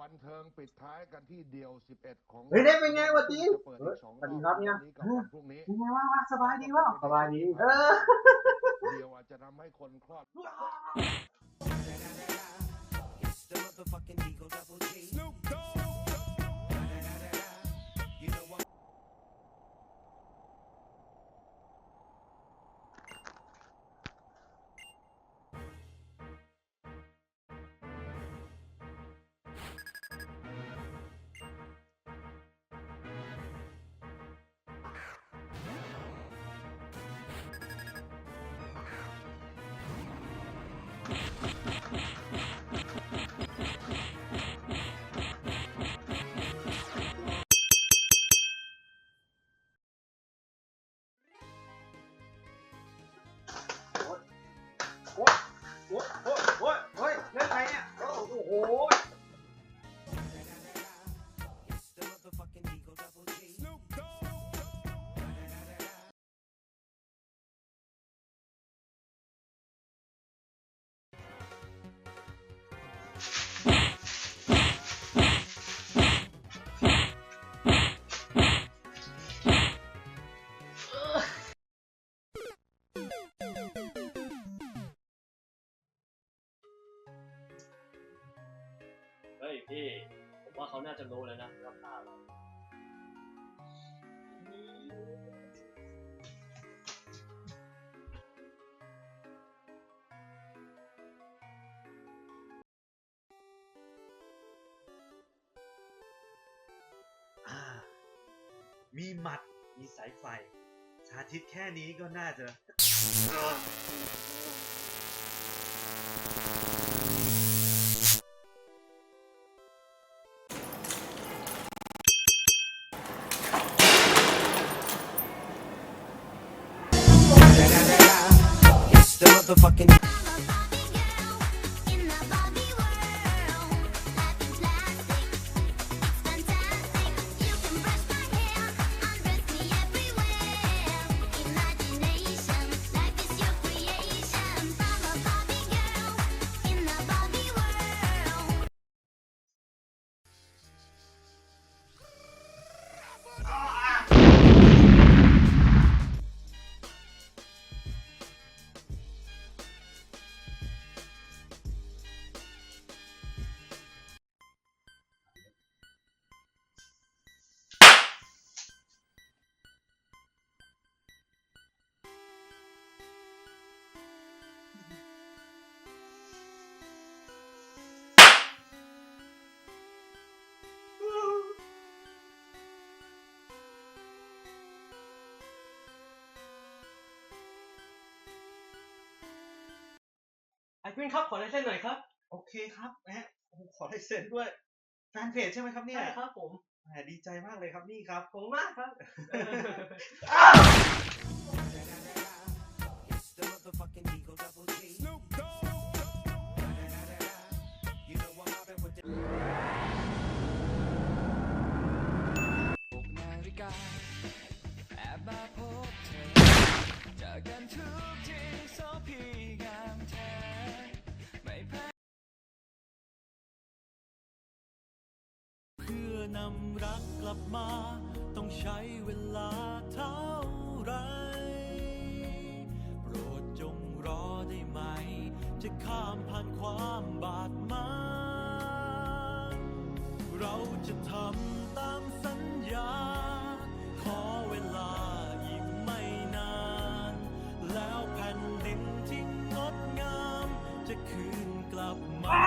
บันเทิงปิดท้ายกันที่เดียว 11 ของเฮ้ยเด็กเป็นไงวะจีจะเปิดเฮ้อียกสองสวัสดีครับเนี่ยวันนี้กับวันพรุ่งนี้เป็นไงบ้างวะสบายดีวะสบายดี เออ เดียวอาจจะทำให้คนคลอด It's the motherfucking Eagle Double G. Snoop Dogg. ที่ผมว่าเขาน่าจะรู้แล้วนะว่าฆ่าเราอ่ามีหมัด มีสายไฟสาธิตแค่นี้ก็น่าจะ motherfucking. ควินครับขอลายเส้นหน่อยครับ โอเคครับแหมโอ้โหขอลายเซ็นด้วยแฟนเพจใช่ไหมครับเนี่ย ใช่ครับผมแหมดีใจมากเลยครับนี่ครับ ผมมากครับ It's the motherfucking Eagle Double G. Snoop Dogg. You know I'm mobbing with the. หกนาฬิกาแอบมาพบเธอเจอกันทุกทีโซพีงามแท้ นำรักกลับมา ต้องใช้เวลาเท่าไร โปรดจงรอได้ไหม จะข้ามผ่านความบาดหมางเราจะทำตามสัญญา ขอเวลาอีกไม่นาน แล้วแผ่นดินที่งดงาม จะคืนกลับมา